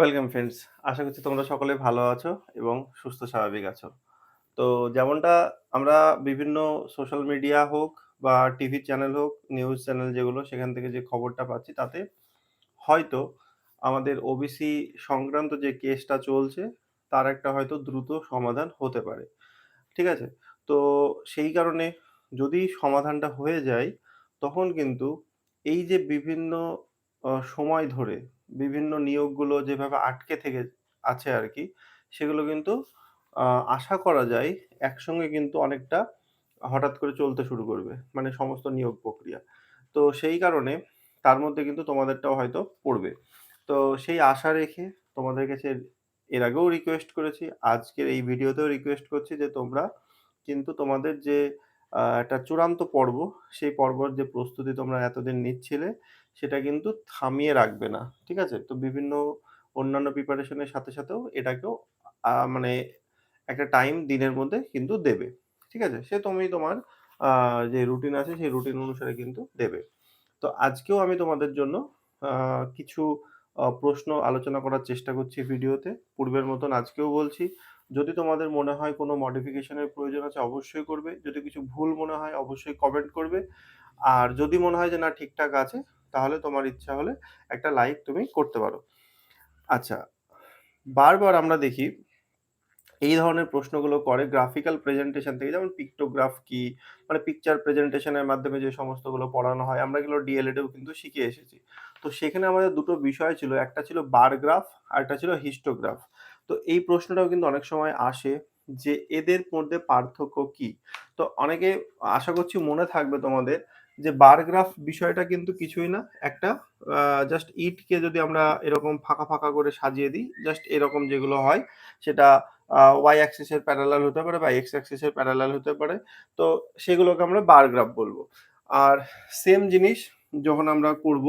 Welcome friends. আশা করছি তোমরা সকলে ভালো আছো এবং সুস্থ স্বাভাবিক আছো। তো যেমনটা আমরা বিভিন্ন সোশ্যাল মিডিয়া হোক বা টিভি চ্যানেল হোক, নিউজ চ্যানেল যেগুলো সেখান থেকে যে খবরটা পাচ্ছি তাতে হয়তো আমাদের ওবিসি সংক্রান্ত যে কেসটা চলছে তার একটা হয়তো দ্রুত সমাধান হতে পারে। ঠিক আছে? তো সেই কারণে যদি সমাধানটা হয়ে যায় তখন কিন্তু এই যে বিভিন্ন সময় ধরে বিভিন্ন নিয়োগগুলো যেভাবে আটকে থেকে আছে আর কি সেগুলো কিন্তু আশা করা যায় একসঙ্গে কিন্তু অনেকটা হঠাৎ করে চলতে শুরু করবে। মানে সমস্ত নিয়োগ প্রক্রিয়া। তো সেই কারণে তার মধ্যে কিন্তু তোমাদেরটাও হয়তো পড়বে। তো সেই আশা রেখে তোমাদের কাছে এর আগেও রিকোয়েস্ট করেছি, আজকের এই ভিডিওতেও রিকোয়েস্ট করছি যে তোমরা কিন্তু তোমাদের যে একটা চূড়ান্ত পর্ব, সেই পর্বর যে প্রস্তুতি তোমরা এতদিন নিচ্ছিলে, সেটা কিন্তু থামিয়ে রাখবে না। ঠিক আছে? তো বিভিন্ন অন্যান্য প্রিপারেশনের সাথে, সাথেও এটাকেও মানে একটা টাইম দিনের মধ্যে কিন্তু দেবে। ঠিক আছে? সে তুমি তোমার যে রুটিন আছে সেই রুটিন অনুসারে কিন্তু দেবে। তো আজকেও আমি তোমাদের জন্য কিছু প্রশ্ন আলোচনা করার চেষ্টা করছি ভিডিওতে। পূর্বের মতন আজকেও বলছি, যদি তোমাদের মনে হয় কোনো মডিফিকেশনের প্রয়োজন আছে অবশ্যই করবে। যদি কিছু ভুল মনে হয় অবশ্যই কমেন্ট করবে। আর যদি মনে হয় যে না ঠিকঠাক আছে, তাহলে তোমার ইচ্ছা হলে একটা লাইক তুমি করতে পারো। আচ্ছা, বারবার আমরা দেখি এই ধরনের প্রশ্নগুলো করে গ্রাফিক্যাল প্রেজেন্টেশন থেকে যেমন পিক্টোগ্রাফ কি? মানে পিকচার প্রেজেন্টেশনের মাধ্যমে যে সমস্তগুলো পড়ানো হয়, আমরা এগুলো ডিএলএড এও কিন্তু শিখে এসেছি। তো সেখানে আমাদের দুটো বিষয় ছিল। একটা ছিল বারগ্রাফ আর একটা ছিল হিস্টোগ্রাফ। তো এই প্রশ্নটাও কিন্তু অনেক সময় আসে যে এদের মধ্যে পার্থক্য কি? তো অনেকে আশা করছি মনে থাকবে তোমাদের যে বারগ্রাফ বিষয়টা কিন্তু কিছুই না। একটা জাস্ট ইটকে যদি আমরা এরকম ফাঁকা, ফাঁকা করে সাজিয়ে দিই, জাস্ট এরকম যেগুলো হয় সেটা ওয়াই অ্যাক্সিস এর প্যারালাল হতে পারে বা এক্স অ্যাক্সিস এর প্যারালাল হতে পারে। তো সেগুলোকে আমরা বারগ্রাফ বলব আর সেম জিনিস যখন আমরা করব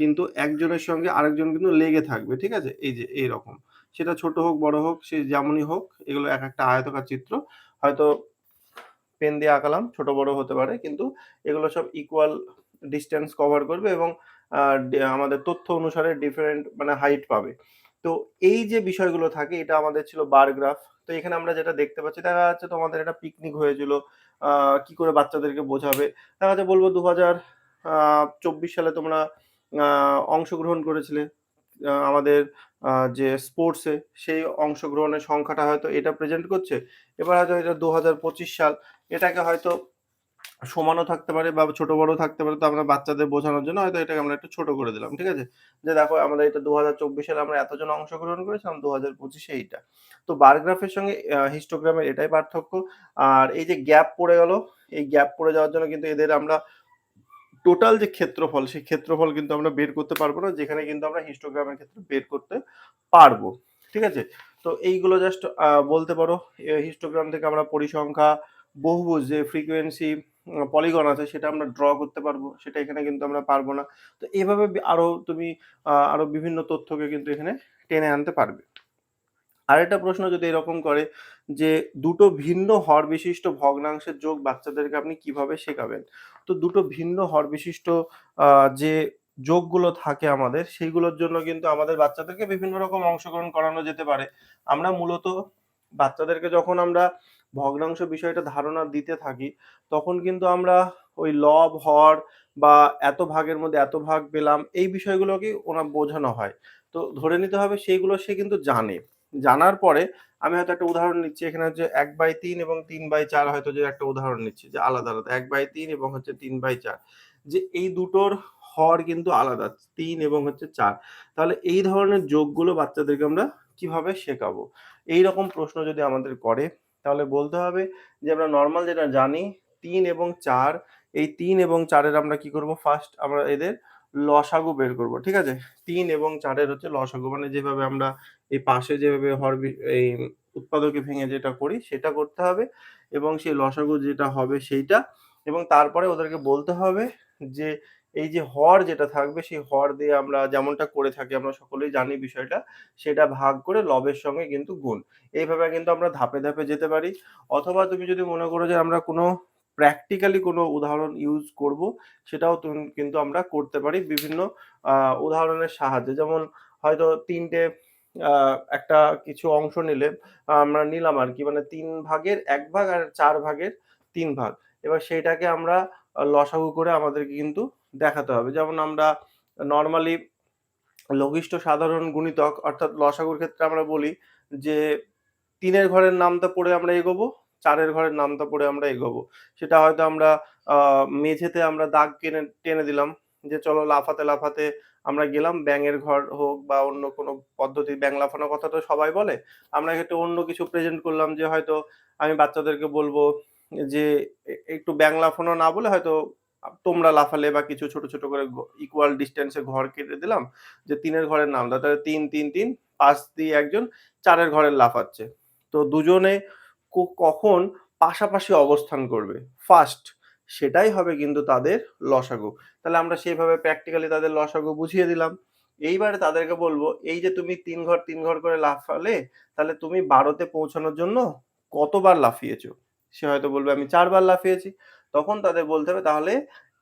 কিন্তু একজনের সঙ্গে আরেকজন কিন্তু লেগে থাকবে। ঠিক আছে? এই যে এইরকম। সেটা ছোট হোক, বড় হোক, সে যেমনই হোক, এগুলো এক একটা আয়তকার চিত্র। হয়তো পেন দিয়ে আঁকালাম, ছোট বড় হতে পারে। কিন্তু এগুলো সব ইকুয়াল ডিসট্যান্স কভার করবে এবং আমাদের তথ্য অনুসারে ডিফারেন্ট মানে হাইট পাবে। তো এই যে বিষয়গুলো থাকে এটা আমাদের ছিল বার গ্রাফ। তো এখানে আমরা যেটা দেখতে পাচ্ছি দেখা যাচ্ছে তোমাদের একটা পিকনিক হয়েছিল। কি করে বাচ্চাদেরকে বোঝাবে? দেখা যাচ্ছে বলব ২০০০ আ ২৪ সালে তোমরা অংশগ্রহণ করেছিলে। আমাদের যে স্পোর্টসে সেই অংশগ্রহণের সংখ্যাটা হয়তো এটা প্রেজেন্ট করছে। এবার হয়তো এটা ২০২৫ সাল এটাকে হয়তো সমানও থাকতে পারে বা ছোট বড় থাকতে পারে। তো আমরা বাচ্চাদের বোঝানোর জন্য হয়তো এটাকে আমরা একটু ছোট করে দিলাম। ঠিক আছে? যে দেখো আমাদের এটা ২০২৪ সালে আমরা এতজন অংশগ্রহণ করেছিলাম, দু হাজার পঁচিশে এইটা। তো বার গ্রাফের সঙ্গে হিস্টোগ্রামের এটাই পার্থক্য। আর এই যে গ্যাপ পড়ে গেল, এই গ্যাপ পড়ে যাওয়ার জন্য কিন্তু এদের আমরা টোটাল যে ক্ষেত্রফল, সেই ক্ষেত্রফল কিন্তু আমরা বের করতে পারব না। যেখানে কিন্তু আমরা হিস্টোগ্রামের ক্ষেত্রে বের করতে পারব ঠিক আছে? তো এইগুলো জাস্ট বলতে পারো হিস্টোগ্রাম থেকে আমরা পরিসংখ্যা, বহুভুজ যে ফ্রিকোয়েন্সি, পলিগন আছে সেটা আমরা ড্র করতে পারব। সেটা এখানে কিন্তু আমরা পারব না। তো এভাবে বি আরও তুমি আ আরও বিভিন্ন তথ্যকে কিন্তু এখানে টেনে আনতে পারবে। আরেকটা প্রশ্ন যদি এরকম করে যে, দুটো ভিন্ন হর বিশিষ্ট ভগ্নাংশের যোগ বাচ্চাদেরকে আপনি কীভাবে শেখাবেন? তো দুটো ভিন্ন হর বিশিষ্ট যে যোগগুলো থাকে আমাদের, সেইগুলোর জন্য কিন্তু আমাদের বাচ্চাদেরকে বিভিন্ন রকম অংশগ্রহণ করানো যেতে পারে। আমরা মূলত বাচ্চাদেরকে যখন আমরা ভগ্নাংশ বিষয়টা ধারণা দিতে থাকি, তখন কিন্তু আমরা ওই লব, হর বা এত ভাগের মধ্যে এত ভাগ পেলাম, এই বিষয়গুলোকে ওনা বোঝানো হয়। তো ধরে নিতে হবে সেইগুলো সে কিন্তু জানে। জানার পরে আমি হয়তো একটা উদাহরণ নিচ্ছি এখানে হচ্ছে ১/৩ এবং ৩/৪ হয়তো যে একটা উদাহরণ নিচ্ছি যে আলাদা, আলাদা ১/৩ এবং হচ্ছে ৩/৪ যে এই দুটোর হর কিন্তু আলাদা। তিন এবং হচ্ছে চার তাহলে এই ধরনের যোগগুলো বাচ্চাদেরকে আমরা কীভাবে শেখাবো? এইরকম প্রশ্ন যদি আমাদের করে তাহলে বলতে হবে যে আমরা নর্মাল যেটা জানি, তিন এবং চার, এই তিন এবং চারের আমরা কি করব? ফার্স্ট আমরা এদের লসাগু বের করব। ঠিক আছে? তিন এবং চারের হচ্ছে লসাগু মানে যেভাবে আমরা এই পাশে যেভাবে হরবি, এই উৎপাদকে ভেঙে যেটা করি, সেটা করতে হবে এবং সেই লসাগু যেটা হবে সেইটা এবং তারপরে ওদেরকে বলতে হবে যে এই যে হর যেটা থাকবে সেই হর দিয়ে আমরা যেমনটা করে থাকি আমরা সকলেই জানি বিষয়টা, সেটা ভাগ করে লবের সঙ্গে কিন্তু গুণ। এইভাবে কিন্তু আমরা ধাপে, ধাপে যেতে পারি। অথবা তুমি যদি মনে করো যে আমরা কোনো প্র্যাকটিক্যালি কোনো উদাহরণ ইউজ করব, সেটাও তুম কিন্তু আমরা করতে পারি বিভিন্ন উদাহরণের সাহায্যে। যেমন হয়তো তিনটে একটা কিছু অংশ নিলে আমরা নিলাম আর কি মানে তিন ভাগের এক ভাগ আর চার ভাগের তিন ভাগ। এবার সেইটাকে আমরা লসাগু করে আমাদেরকে কিন্তু দেখাতে হবে। যেমন আমরা নর্মালি লঘিষ্ঠ সাধারণ গুণিতক অর্থাৎ লসাগুর ক্ষেত্রে আমরা বলি যে তিনের ঘরের নামটা পড়ে আমরা এগোবো, চারের ঘরের নামটা পড়ে আমরা এগোবো। সেটা হয়তো আমরা মেঝেতে আমরা দাগ কেনে টেনে দিলাম যে চলো লাফাতে, লাফাতে আমরা গেলাম ব্যাঙের ঘর হোক বা অন্য কোনো পদ্ধতি ব্যাঙ লাফানোর কথা তো সবাই বলে। আমরা এক্ষেত্রে অন্য কিছু প্রেজেন্ট করলাম যে হয়তো আমি বাচ্চাদেরকে বলব যে একটু ব্যাঙ লাফানো না বলে হয়তো তোমরা লাফালে বা কিছু ছোট, ছোট করে ইকুয়াল ডিস্টেন্সে ঘর কেটে দিলাম যে তিনের ঘরের নাম দাও তাহলে ৩, ৩, ৩ পাশ দিয়ে একজন ৪ এর ঘরের লাফাচ্ছে। তো দুজনে কখন পাশাপাশি অবস্থান করবে ফার্স্ট সেটাই হবে কিন্তু তাদের লসাগু। তাহলে আমরা সেইভাবে প্র্যাকটিক্যালি তাদের লসাগু বুঝিয়ে দিলাম। এইবারে তাদেরকে বলব, এই যে তুমি তিন ঘর, তিন ঘর করে লাফালে, তাহলে তুমি বারোতে পৌঁছানোর জন্য কতবার লাফিয়েছো? সে হয়তো বলবে আমি চারবার লাফিয়েছি। তখন তাদের বলতে হবে তাহলে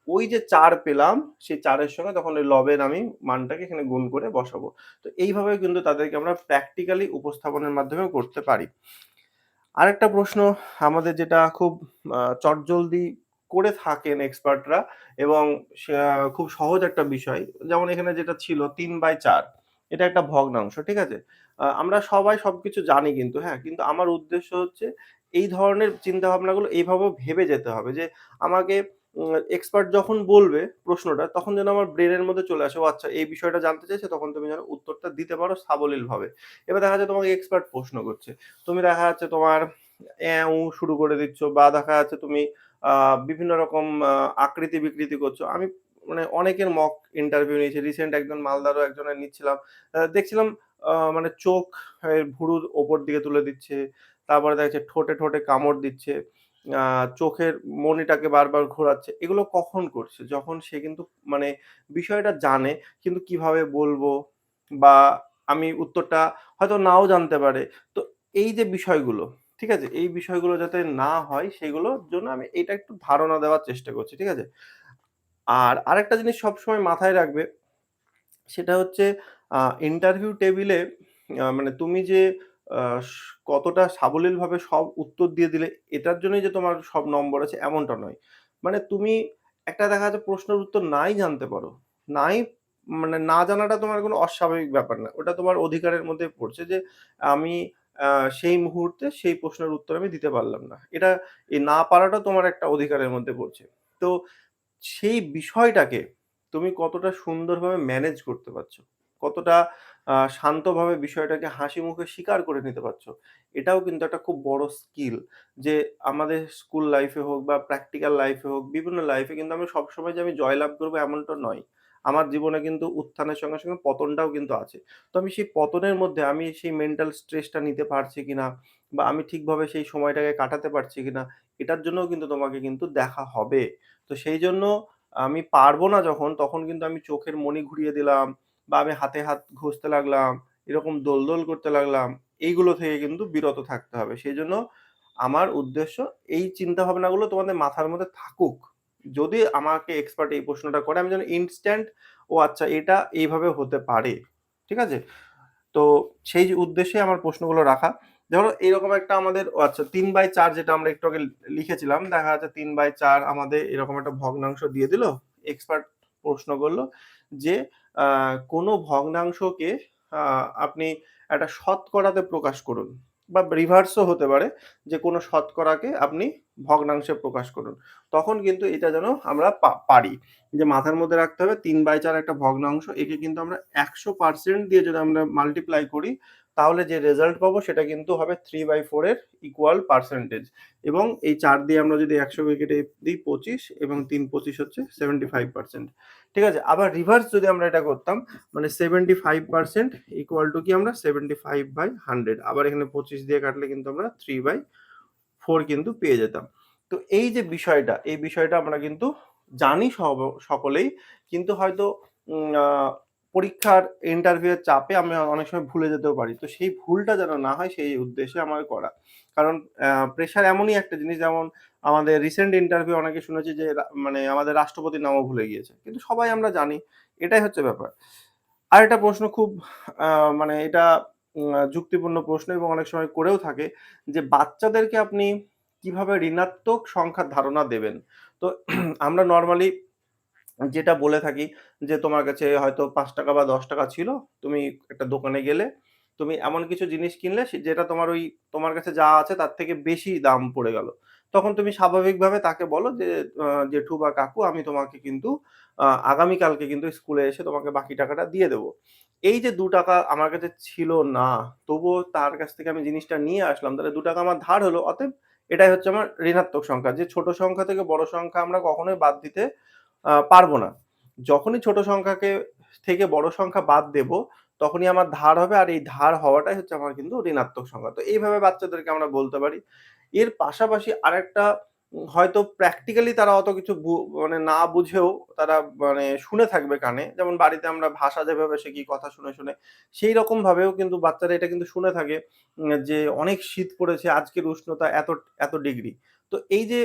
ওই যে চার পেলাম, সেই চারের সঙ্গে তখন ওই লবের আমি মানটাকে এখানে গুণ করে বসাবো। তো এইভাবে কিন্তু তাদেরকে আমরা প্র্যাকটিক্যালি উপস্থাপনের মাধ্যমেও করতে পারি। আরেকটা প্রশ্ন আমাদের যেটা খুব চটজলদি করে থাকেন এক্সপার্টরা এবং খুব সহজ একটা বিষয়। যেমন এখানে যেটা ছিল ৩/৪ এটা একটা ভগ্নাংশ, ঠিক আছে? আমরা সবাই সবকিছু জানি কিন্তু, হ্যাঁ? কিন্তু আমার উদ্দেশ্য হচ্ছে এই ধরনের চিন্তাভাবনাগুলো এইভাবেও ভেবে যেতে হবে যে আমাকে এক্সপার্ট যখন বলবে প্রশ্নটা তখন যেন আমার ব্রেনের মধ্যে চলে আসে, ও আচ্ছা এই বিষয়টা জানতে চাইছে তখন তুমি যেন উত্তরটা দিতে পারো সাবলীলভাবে। এবার দেখা যাচ্ছে তোমাকে এক্সপার্ট প্রশ্ন করছে। তুমি দেখা যাচ্ছে তোমার উঁ শুরু করে দিচ্ছ বা দেখা যাচ্ছে তুমি বিভিন্ন রকম আকৃতি-বিকৃতি করছ। আমি মানে অনেকের মক ইন্টারভিউ নিয়েছি। রিসেন্ট একজন মালদারও একজনের নিচ্ছিলাম। দেখছিলাম মানে চোখ ভুরুর ওপর দিকে তুলে দিচ্ছে। তারপরে দেখা যাচ্ছে ঠোঁটে, ঠোঁটে কামড় দিচ্ছে। চোখের মনিটাকে বারবার ঘোরাচ্ছে। এগুলো কখন করছে? যখন সে কিন্তু মানে বিষয়টা জানে কিন্তু কীভাবে বলব বা আমি উত্তরটা হয়তো নাও জানতে পারে। তো এই যে বিষয়গুলো, ঠিক আছে? এই বিষয়গুলো যাতে না হয় সেগুলোর জন্য আমি এটা একটু ধারণা দেওয়ার চেষ্টা করছি, ঠিক আছে? আর আরেকটা জিনিস সবসময় মাথায় রাখবে সেটা হচ্ছে ইন্টারভিউ টেবিলে মানে তুমি যে কতটা সাবলীলভাবে সব উত্তর দিয়ে দিলে এটার জন্যই যে তোমার সব নম্বর আছে এমনটা নয়। মানে তুমি একটা দেখা যাচ্ছে প্রশ্নের উত্তর নাই জানতে পারো। নাই মানে না জানাটা তোমার কোনো অস্বাভাবিক ব্যাপার না। ওটা তোমার অধিকারের মধ্যে পড়ছে যে আমি সেই মুহূর্তে সেই প্রশ্নের উত্তর আমি দিতে পারলাম না। এটা এই না পারাটা তোমার একটা অধিকারের মধ্যে পড়ছে। তো সেই বিষয়টাকে তুমি কতটা সুন্দরভাবে ম্যানেজ করতে পারছ? কতটা শান্তভাবে বিষয়টাকে হাসি মুখে স্বীকার করে নিতে পারছ? এটাও কিন্তু একটা খুব বড় স্কিল যে আমাদের স্কুল লাইফে হোক বা প্র্যাকটিক্যাল লাইফে হোক, বিভিন্ন লাইফে কিন্তু আমি সবসময় যে আমি জয়লাভ করব এমনটা নয়। আমার জীবনে কিন্তু উত্থানের সঙ্গে, সঙ্গে পতনটাও কিন্তু আছে। তো আমি সেই পতনের মধ্যে আমি সেই মেন্টাল স্ট্রেসটা নিতে পারছি কিনা বা আমি ঠিকভাবে সেই সময়টাকে কাটাতে পারছি কিনা, এটার জন্যও কিন্তু তোমাকে কিন্তু দেখা হবে। তো সেইজন্য আমি পারব না যখন তখন কিন্তু আমি চোখের মণি ঘুরিয়ে দিলাম বা আমি হাতে হাত ঘষতে লাগলাম, এরকম দোল-দোল করতে লাগলাম। এইগুলো থেকে কিন্তু বিরত থাকতে হবে। সেই জন্য আমার উদ্দেশ্য এই চিন্তাভাবনাগুলো তোমাদের মাথার মধ্যে থাকুক। যদি আমাকে এক্সপার্ট এই প্রশ্নটা করে আমি যেন ইনস্ট্যান্ট ও আচ্ছা এটা এইভাবে হতে পারে। ঠিক আছে? তো সেই উদ্দেশ্যে আমার প্রশ্নগুলো রাখা। ধরো এরকম একটা আমাদের আচ্ছা ৩/৪ যেটা আমরা একটু আগে লিখেছিলাম। দেখা যাচ্ছে ৩/৪ আমাদের এরকম একটা ভগ্নাংশ দিয়ে দিল। এক্সপার্ট প্রশ্ন করল যে কোনো ভগ্নাংশকে আপনি একটা শতকরাতে প্রকাশ করুন বা রিভার্সও হতে পারে যে, কোনো শতকরাকে আপনি ভগ্নাংশে প্রকাশ করুন। তখন কিন্তু এটা যেন আমরা পারি। যে, মাথার মধ্যে রাখতে হবে ৩/৪ একটা ভগ্নাংশ। একে কিন্তু আমরা ১০০% দিয়ে যদি আমরা মাল্টিপ্লাই করি তাহলে যে রেজাল্ট পাবো সেটা কিন্তু হবে 3/4 এর ইকুয়াল পার্সেন্টেজ এবং এই চার দিয়ে আমরা যদি একশো উইকেটে দিই ২৫ এবং ৩ ২৫ হচ্ছে 75% ঠিক আছে? আবার রিভার্স যদি আমরা এটা করতাম মানে 75% ইকুয়াল টু কি আমরা 75/100 আবার এখানে ২৫ দিয়ে কাটলে কিন্তু আমরা 3/4 কিন্তু পেয়ে যেতাম। তো এই যে বিষয়টা, এই বিষয়টা আমরা কিন্তু জানি সকলেই কিন্তু হয়তো পরীক্ষার ইন্টারভিউ এর চাপে আমি অনেক সময় ভুলে যেতেও পারি। তো সেই ভুলটা যেন না হয়, সেই উদ্দেশ্যে আমার করা। কারণ প্রেশার এমনই একটা জিনিস, যেমন আমাদের রিসেন্ট ইন্টারভিউ অনেকে শুনেছি যে মানে আমাদের রাষ্ট্রপতির নামও ভুলে গিয়েছে। কিন্তু সবাই আমরা জানি। এটাই হচ্ছে ব্যাপার। আর একটা প্রশ্ন খুব মানে এটা যুক্তিপূর্ণ প্রশ্ন এবং অনেক সময় করেও থাকে যে, বাচ্চাদেরকে আপনি কীভাবে ঋণাত্মক সংখ্যার ধারণা দেবেন? তো আমরা নরমালি যেটা বলে থাকি যে তোমার কাছে হয়তো পাঁচ টাকা বা ৳১০ ছিল। তুমি একটা দোকানে গেলে, তুমি এমন কিছু জিনিস কিনলে যেটা তোমার ওই তোমার কাছে যা আছে তার থেকে বেশি দাম পড়ে গেল। তখন তুমি স্বাভাবিকভাবে তাকে বলো যে জেঠু বা কাকু আমি তোমাকে কিন্তু আগামীকালকে কিন্তু স্কুলে এসে তোমাকে বাকি টাকাটা দিয়ে দেব। এই যে দু টাকা আমার কাছে ছিল না, তবুও তার কাছ থেকে আমি জিনিসটা নিয়ে আসলাম। তাহলে দু টাকা আমার ধার হলো। অতএব এটাই হচ্ছে আমার ঋণাত্মক সংখ্যা। যে ছোট সংখ্যা থেকে বড় সংখ্যা আমরা কখনোই বাদ দিতে পারব না। যখনই ছোট সংখ্যাকে থেকে বড় সংখ্যা বাদ দেব, তখনই আমার ধার হবে আর এই ধার হওয়াটাই হচ্ছে আমার কিন্তু ঋণাত্মক সংখ্যা। তো এইভাবে বাচ্চাদেরকে আমরা বলতে পারি। এর পাশাপাশি আরেকটা হয়তো প্র্যাকটিক্যালি তারা অত কিছু মানে না বুঝেও তারা মানে শুনে থাকবে কানে। যেমন বাড়িতে আমরা ভাষা যেভাবে শিখি কথা শুনে, শুনে সেইরকম ভাবেও কিন্তু বাচ্চারা এটা কিন্তু শুনে থাকে যে অনেক শীত পড়েছে, আজকের উষ্ণতা এত, এত ডিগ্রি। তো এই যে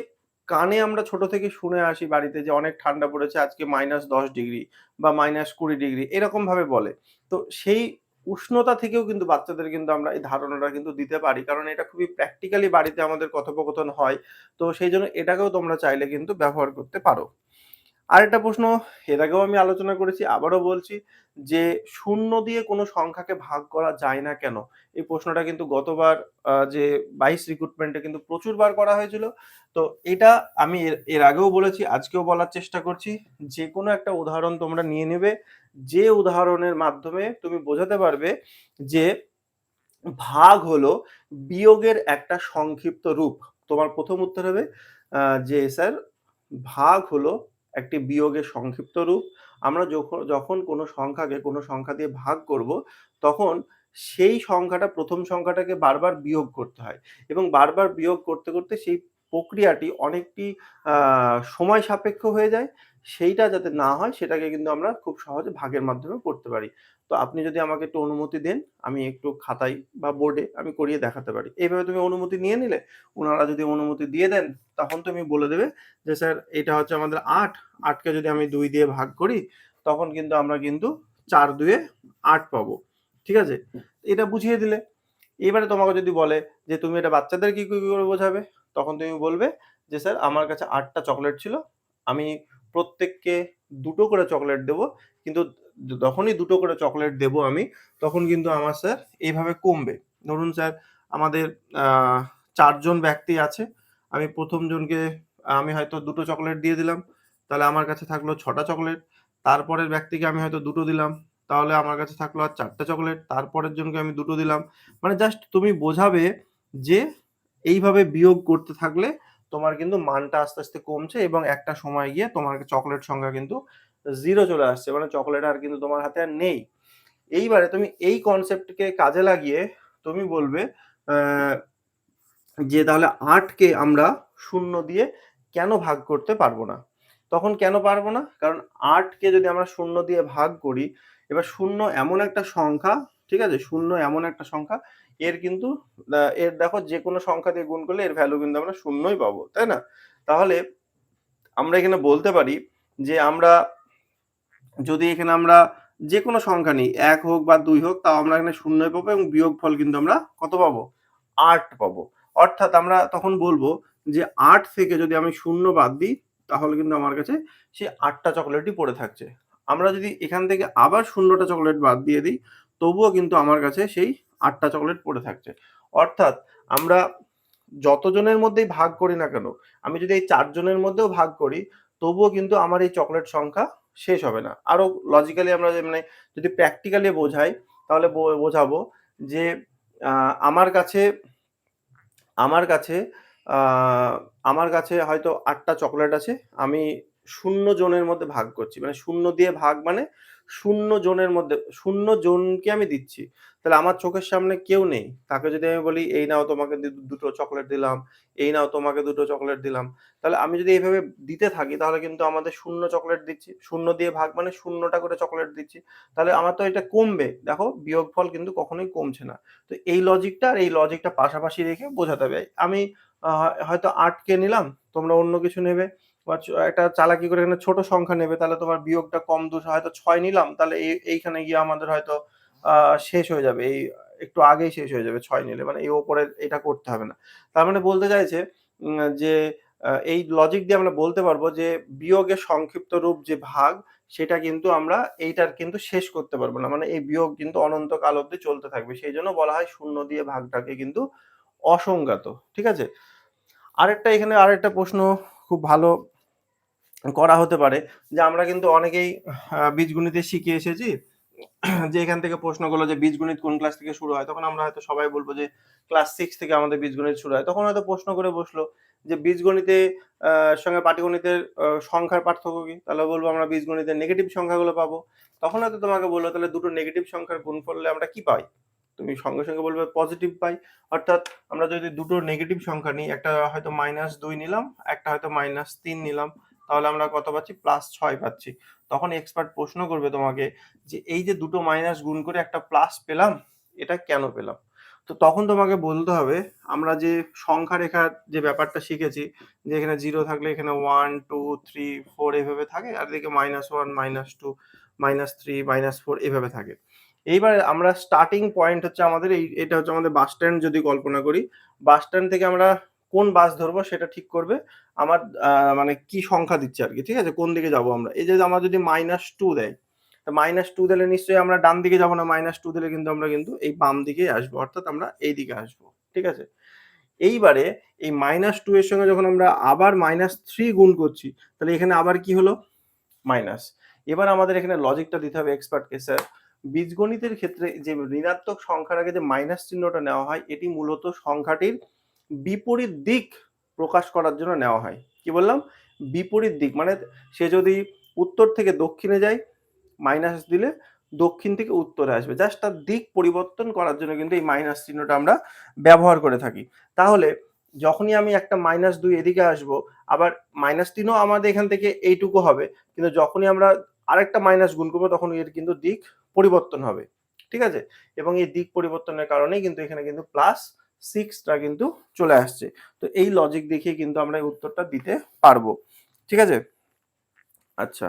কানে আমরা ছোট থেকে শুনে আসি বাড়িতে যে অনেক ঠান্ডা পড়েছে, আজকে -১০ ডিগ্রি বা -২০ ডিগ্রি এরকমভাবে বলে। তো সেই উষ্ণতা থেকেও কিন্তু বাচ্চাদের কিন্তু আমরা এই ধারণাটা কিন্তু দিতে পারি। কারণ এটা খুবই প্র্যাকটিক্যালি বাড়িতে আমাদের কথোপকথন হয়। তো সেই জন্য এটাকেও তোমরা চাইলে কিন্তু ব্যবহার করতে পারো। আরেকটা প্রশ্ন এর আগেও আমি আলোচনা করেছি, আবারও বলছি যে, "শূন্য দিয়ে কোনো সংখ্যাকে ভাগ করা যায় না কেন?" এই প্রশ্নটা কিন্তু গতবার যে ২২ রিক্রুটমেন্টে কিন্তু প্রচুরবার করা হয়েছিল। তো এটা আমি এর আগেও বলেছি, আজকেও বলার চেষ্টা করছি। যে কোনো একটা উদাহরণ তোমরা নিয়ে নেবে। যে উদাহরণের মাধ্যমে তুমি বোঝাতে পারবে যে ভাগ হলো বিয়োগের একটা সংক্ষিপ্ত রূপ। তোমার প্রথম উত্তর হবে যে, "স্যার ভাগ হলো একটি বিয়োগের সংক্ষিপ্ত রূপ। আমরা যখন যখন কোনো সংখ্যাকে কোনো সংখ্যা দিয়ে ভাগ করব, তখন সেই সংখ্যাটা প্রথম সংখ্যাটাকে বারবার বিয়োগ করতে হয় এবং বারবার বিয়োগ করতে, করতে সেই প্রক্রিয়াটি অনেকটি সময় সাপেক্ষ হয়ে যায়। সেইটা যাতে না হয় সেটাকে কিন্তু আমরা খুব সহজে ভাগের মাধ্যমে করতে পারি। তো আপনি যদি আমাকে একটু অনুমতি দেন, আমি একটু খাতায় বা বোর্ডে আমি করিয়ে দেখাতে পারি।" এইভাবে তুমি অনুমতি নিয়ে নিলে, ওনারা যদি অনুমতি দিয়ে দেন, তখন তুমি বলে দেবে যে, "স্যার এটা হচ্ছে আমাদের ৮, ৮ কে যদি আমি দুই দিয়ে ভাগ করি, তখন কিন্তু আমরা কিন্তু ৪ ২ এ ৮ পাবো।" ঠিক আছে? এটা বুঝিয়ে দিলে। এবারে তোমাকে যদি বলে যে, "তুমি এটা বাচ্চাদেরকে কি করে বোঝাবে?" তখন তুমি বলবে যে, "স্যার আমার কাছে ৮ টা চকোলেট ছিল। আমি প্রত্যেককে দুটো করে চকলেট দেব। কিন্তু যখনই দুটো করে চকোলেট দেব আমি, তখন কিন্তু আমার স্যার এইভাবে কমবে। ধরুন স্যার আমাদের চারজন ব্যক্তি আছে। আমি ১ম জনকে আমি হয়তো দুটো চকলেট দিয়ে দিলাম। তাহলে আমার কাছে থাকল ৬ টা চকোলেট। তারপরের ব্যক্তিকে আমি হয়তো দুটো দিলাম। তাহলে আমার কাছে থাকল আর ৪ চকলেট তারপরের জনকে আমি দুটো দিলাম। মানে জাস্ট তুমি বোঝাবে যে এইভাবে বিয়োগ করতে থাকলে তোমার কিন্তু মানটা আস্তে, আস্তে কমছে এবং একটা সময় গিয়ে তোমার চকোলেট সংখ্যা কিন্তু 0 চলে আসছে। মানে চকোলেট আর কিন্তু তোমার হাতে আর নেই। এইবারে তুমি এই কনসেপ্টকে কাজে লাগিয়ে তুমি বলবে যে, "তাহলে ৮ কে আমরা শূন্য দিয়ে কেন ভাগ করতে পারব না?" তখন কেন পারব না? কারণ ৮ কে যদি আমরা শূন্য দিয়ে ভাগ করি, এবার শূন্য এমন একটা সংখ্যা, ঠিক আছে? শূন্য এমন একটা সংখ্যা, এর কিন্তু এর দেখো যে কোনো সংখ্যা দিয়ে গুণ করলে এর ভ্যালু কিন্তু আমরা শূন্যই পাবো। তাই না? তাহলে আমরা এখানে বলতে পারি যে, আমরা যদি এখানে আমরা যে কোনো সংখ্যা নিই, এক হোক বা দুই হোক, তাও আমরা এখানে ০ ই পাবো এবং বিয়োগ ফল কিন্তু আমরা কত পাবো? আট পাবো। অর্থাৎ আমরা তখন বলব যে, আট থেকে যদি আমি শূন্য বাদ দিই, তাহলে কিন্তু আমার কাছে সেই ৮ টা চকোলেটই পড়ে থাকছে। আমরা যদি এখান থেকে আবার শূন্যটা চকলেট বাদ দিয়ে দিই, তবুও কিন্তু আমার কাছে সেই আটটা চকলেট পড়ে থাকছে। অর্থাৎ আমরা যতজনের মধ্যেই ভাগ করি না কেন, আমি যদি এই চারজনের মধ্যেও ভাগ করি, তবুও কিন্তু আমার এই চকোলেট সংখ্যা শেষ হবে না। আরও লজিক্যালি আমরা মানে যদি প্র্যাকটিক্যালি বোঝাই, তাহলে বোঝাবো যে, আমার কাছে আমার কাছে আমার কাছে হয়তো ৮ টা চকোলেট আছে। আমি শূন্য জনের মধ্যে ভাগ করছি। মানে শূন্য দিয়ে ভাগ মানে ০ জনের মধ্যে শূন্য জনকে আমি দিচ্ছি। তাহলে আমার চোখের সামনে কেউ নেই। তাকে যদি আমি বলি, "এই নাও তোমাকে দুটো চকলেট দিলাম, এই নাও তোমাকে দুটো চকলেট দিলাম।" তাহলে আমি যদি এইভাবে দিতে থাকি, তাহলে কিন্তু আমাদের শূন্য চকলেট দিচ্ছি। শূন্য দিয়ে ভাগ মানে শূন্যটা করে চকলেট দিচ্ছি। তাহলে আমার তো এটা কমবে। দেখো বিয়োগফল কিন্তু কখনোই কমছে না। তো এই লজিকটা আর এই লজিকটা পাশাপাশি রেখে বোঝাতে হবে। আমি হয়তো ৮ কে নিলাম, তোমরা অন্য কিছু নেবে। বা একটা চালাকি করে এখানে ছোট সংখ্যা নেবে, তাহলে তোমার বিয়োগটা কম দোষ হয়তো ছয় নিলাম, তাহলে এই, এইখানে গিয়ে আমাদের হয়তো শেষ হয়ে যাবে। এই একটু আগেই শেষ হয়ে যাবে ছয় নিলে। মানে এই ওপরে এটা করতে হবে না। তার মানে বলতে চাইছে যে এই লজিক দিয়ে আমরা বলতে পারব যে, বিয়োগের সংক্ষিপ্ত রূপ যে ভাগ, সেটা কিন্তু আমরা এইটার কিন্তু শেষ করতে পারব না। মানে এই বিয়োগ কিন্তু অনন্তকাল অব্দি চলতে থাকবে। সেই জন্য বলা হয় শূন্য দিয়ে ভাগটাকে কিন্তু অসংজ্ঞাত। ঠিক আছে? আরেকটা এখানে আরেকটা প্রশ্ন খুব ভালো করা হতে পারে যে আমরা কিন্তু অনেকেই বীজগণিতে শিখে এসেছি যে এখান থেকে প্রশ্ন করল যে বীজগণিত কোন ক্লাস থেকে শুরু হয়? তখন আমরা হয়তো সবাই বলব যে ক্লাস সিক্স থেকে আমাদের বীজগণিত শুরু হয়। তখন হয়তো প্রশ্ন করে বসল যে বীজগণিতে সঙ্গে পাটিগণিতের সংখ্যার পার্থক্য কি? তাহলে বলব আমরা বীজগণিতের নেগেটিভ সংখ্যাগুলো পাবো। তখন হয়তো তোমাকে বলল তাহলে দুটো নেগেটিভ সংখ্যার গুণফলে আমরা কি পাই? তুমি সঙ্গে, সঙ্গে বলবে পজিটিভ পাই। অর্থাৎ আমরা যদি দুটো নেগেটিভ সংখ্যা নিই, একটা হয়তো মাইনাস দুই নিলাম, একটা হয়তো মাইনাস তিন নিলাম। তাহলে আমরা কত পাচ্ছি? প্লাস ছয় পাচ্ছি। তখন এক্সপার্ট প্রশ্ন করবে তোমাকে যে এই যে দুটো মাইনাস গুণ করে একটা প্লাস পেলাম, এটা কেন পেলাম? তো তখন তোমাকে বলতে হবে আমরা যে সংখ্যা রেখার যে ব্যাপারটা শিখেছি যে এখানে জিরো থাকলে এখানে 1, 2, 3, 4 এভাবে থাকে আর এদিকে -1, -2, -3, -4 এভাবে থাকে। এইবার আমরা স্টার্টিং পয়েন্ট হচ্ছে আমাদের এই এটা হচ্ছে আমাদের বাস স্ট্যান্ড যদি কল্পনা করি। বাস স্ট্যান্ড থেকে আমরা কোন বাস ধরবো সেটা ঠিক করবে আমার মানে কি সংখ্যা দিচ্ছে আর কি ঠিক আছে? কোন দিকে যাব আমরা। এই যে আমার যদি মাইনাস টু দেয়, তো -2 দিলে নিশ্চয়ই আমরা ডান দিকে যাব না। মাইনাস টু দিলে কিন্তু আমরা কিন্তু এই বাম দিকেই আসব। অর্থাৎ আমরা এই দিকে আসব। ঠিক আছে? এইবারে এই মাইনাস টু এর সঙ্গে যখন আমরা আবার মাইনাস থ্রি গুণ করছি, তাহলে এখানে আবার কি হলো? মাইনাস। এবার আমাদের এখানে লজিকটা দিতে হবে এক্সপার্টকে স্যার বীজগণিতের ক্ষেত্রে যে ঋণাত্মক সংখ্যার আগে যে মাইনাস চিহ্নটা নেওয়া হয়, এটি মূলত সংখ্যাটির বিপরীত দিক প্রকাশ করার জন্য নেওয়া হয়। কি বললাম? বিপরীত দিক মানে সে যদি উত্তর থেকে দক্ষিণে যায়, মাইনাস দিলে দক্ষিণ থেকে উত্তরে আসবে। জাস্ট তার দিক পরিবর্তন করার জন্য কিন্তু এই মাইনাস চিহ্নটা আমরা ব্যবহার করে থাকি। তাহলে যখনই আমি একটা মাইনাস দুই এদিকে আসব, আবার -3 ও আমাদের এখান থেকে এইটুকু হবে। কিন্তু যখনই আমরা আরেকটা মাইনাস গুণ করব তখন এর কিন্তু দিক পরিবর্তন হবে। ঠিক আছে? এবং এই দিক পরিবর্তনের কারণেই কিন্তু এখানে কিন্তু +6 টা কিন্তু চলে আসছে। তো এই লজিক দেখিয়ে কিন্তু আমরা এই উত্তরটা দিতে পারব। ঠিক আছে? আচ্ছা।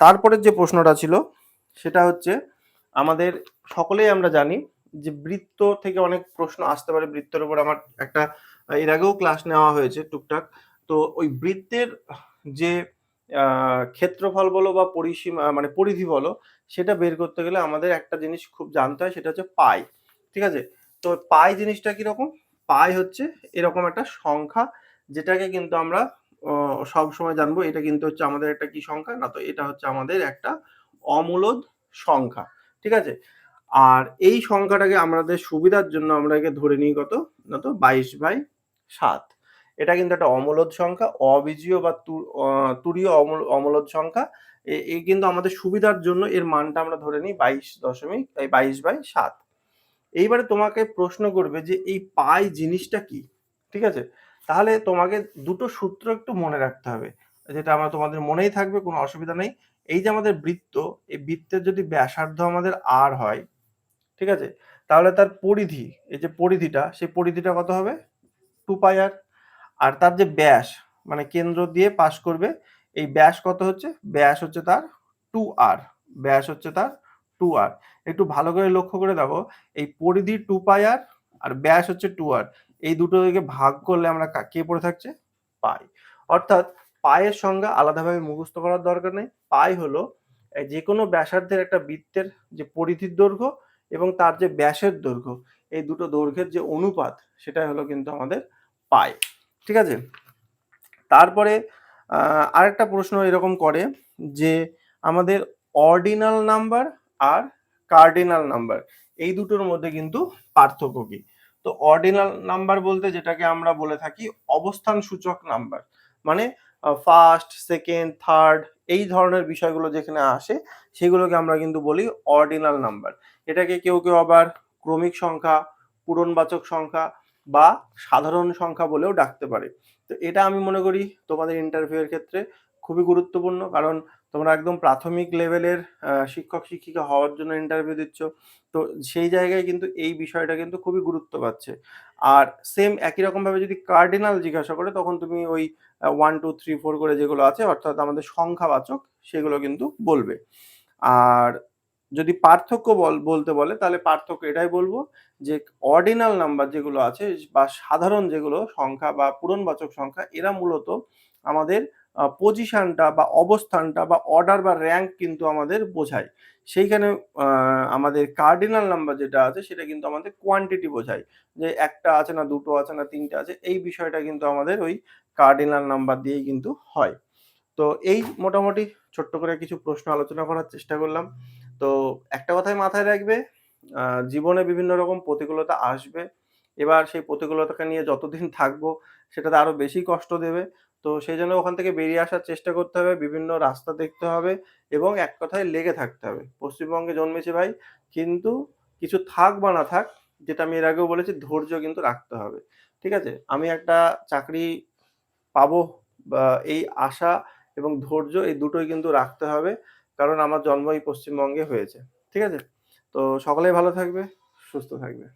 তারপরের যে প্রশ্নটা ছিল সেটা হচ্ছে আমাদের সকলেই আমরা জানি যে বৃত্ত থেকে অনেক প্রশ্ন আসতে পারে। বৃত্তের উপর আমার একটা এর আগেও ক্লাস নেওয়া হয়েছে টুকটাক। তো ওই বৃত্তের যে ক্ষেত্রফল বলো বা পরিসীমা মানে পরিধি বলো, সেটা বের করতে গেলে আমাদের একটা জিনিস খুব জানতে হয় সেটা হচ্ছে পাই। ঠিক আছে? তো পাই জিনিসটা কীরকম? পাই হচ্ছে এরকম একটা সংখ্যা যেটাকে কিন্তু আমরা অ সবসময় জানব এটা কিন্তু হচ্ছে আমাদের একটা কি সংখ্যা? না তো এটা হচ্ছে আমাদের একটা অমূলদ সংখ্যা। ঠিক আছে? আর এই সংখ্যাটাকে আমাদের সুবিধার জন্য আমরা একে ধরে নিই কত? না তো 22/7 এটা কিন্তু একটা অমূলদ সংখ্যা, অবিজীয় বা তুরীয় অমূল অমূলদ সংখ্যা। এই কিন্তু আমাদের সুবিধার জন্য এর মানটা আমরা ধরে নিই 22 দশমিক বাইশ 22/7 এইবারে তোমাকে প্রশ্ন করবে যে এই পাই জিনিসটা কি? ঠিক আছে? তাহলে তোমাকে দুটো সূত্র একটু মনে রাখতে হবে। যেটা আমার তোমাদের মনেই থাকবে কোনো অসুবিধা নেই। এই যে আমাদের বৃত্ত, এই বৃত্তের যদি ব্যাসার্ধ আমাদের আর হয়, ঠিক আছে? তাহলে তার পরিধি, এই যে পরিধিটা, সেই পরিধিটা কত হবে? টু পাই আর আর তার যে ব্যাস মানে কেন্দ্র দিয়ে পাশ করবে, এই ব্যাস কত হচ্ছে? ব্যাস হচ্ছে তার টু আর ব্যাস হচ্ছে তার 2r একটু ভালো করে লক্ষ্য করে দেখো, এই পরিধি 2πr আর আর ব্যাস হচ্ছে টু আর এই দুটোকে ভাগ করলে আমরা কা পড়ে থাকছে? পাই। অর্থাৎ পায়ের সংজ্ঞা আলাদাভাবে মুখস্থ করার দরকার নেই। পাই হলো যে কোনো ব্যাসার্ধের একটা বৃত্তের যে পরিধির দৈর্ঘ্য এবং তার যে ব্যাসের দৈর্ঘ্য, এই দুটো দৈর্ঘ্যের যে অনুপাত সেটাই হলো কিন্তু আমাদের পাই। ঠিক আছে? তারপরে আরেকটা প্রশ্ন এরকম করে যে আমাদের অর্ডিনাল নাম্বার আর কার্ডিনাল নাম্বার এই দুটোর মধ্যে কিন্তু পার্থক্য কি? তো অর্ডিনাল নাম্বার বলতে যেটাকে আমরা বলে থাকি অবস্থান সূচক নাম্বার। মানে ফার্স্ট, সেকেন্ড, থার্ড এই ধরনের বিষয়গুলো যেখানে আসে সেগুলোকে আমরা কিন্তু বলি অর্ডিনাল নাম্বার। এটাকে কেউ, কেউ আবার ক্রমিক সংখ্যা, পূরণবাচক সংখ্যা বা সাধারণ সংখ্যা বলেও ডাকতে পারে। তো এটা আমি মনে করি তোমাদের ইন্টারভিউ এর ক্ষেত্রে খুবই গুরুত্বপূর্ণ। কারণ তোমরা একদম প্রাথমিক লেভেলের শিক্ষক-শিক্ষিকা হওয়ার জন্য ইন্টারভিউ দিচ্ছ। তো সেই জায়গায় কিন্তু এই বিষয়টা কিন্তু খুবই গুরুত্ব পাচ্ছে। আর সেম একই রকমভাবে যদি কার্ডিনাল জিজ্ঞাসা করে, তখন তুমি ওই ওয়ান টু থ্রি ফোর করে যেগুলো আছে, অর্থাৎ আমাদের সংখ্যাবাচক, সেগুলো কিন্তু বলবে। আর যদি পার্থক্য বল, বলতে বলে, তাহলে পার্থক্য এটাই বলব যে অর্ডিনাল নাম্বার যেগুলো আছে বা সাধারণ যেগুলো সংখ্যা বা পূরণবাচক সংখ্যা, এরা মূলত আমাদের পজিশনটা বা অবস্থানটা বা অর্ডার বা র্যাঙ্ক কিন্তু আমাদের বোঝায়। সেইখানে আমাদের কার্ডিনাল নাম্বার যেটা আছে, সেটা কিন্তু আমাদের কোয়ান্টিটি বোঝায়। যে ১ টা আছে না ২ টো আছে না ৩ টা আছে, এই বিষয়টা কিন্তু আমাদের ওই কার্ডিনাল নাম্বার দিয়েই কিন্তু হয়। তো এই মোটামুটি ছোট্ট করে কিছু প্রশ্ন আলোচনা করার চেষ্টা করলাম। তো একটা কথাই মাথায় রাখবে জীবনে বিভিন্ন রকম প্রতিকূলতা আসবে। এবার সেই প্রতিকূলতাকে নিয়ে যতদিন থাকব, সেটাতে আরও বেশি কষ্ট দেবে। তো সেই জন্য ওখান থেকে বেরিয়ে আসার চেষ্টা করতে হবে। বিভিন্ন রাস্তা দেখতে হবে এবং এক কথায় লেগে থাকতে হবে। পশ্চিমবঙ্গে জন্মেছে ভাই কিন্তু কিছু থাক বা না থাক যেটা আমি এর আগেও বলেছি ধৈর্য কিন্তু রাখতে হবে। ঠিক আছে? আমি একটা চাকরি পাবো বা এই আশা এবং ধৈর্য এই দুটোই কিন্তু রাখতে হবে। কারণ আমার জন্ম এই পশ্চিমবঙ্গে হয়েছে। ঠিক আছে? তো সকলেই ভালো থাকবে, সুস্থ থাকবে।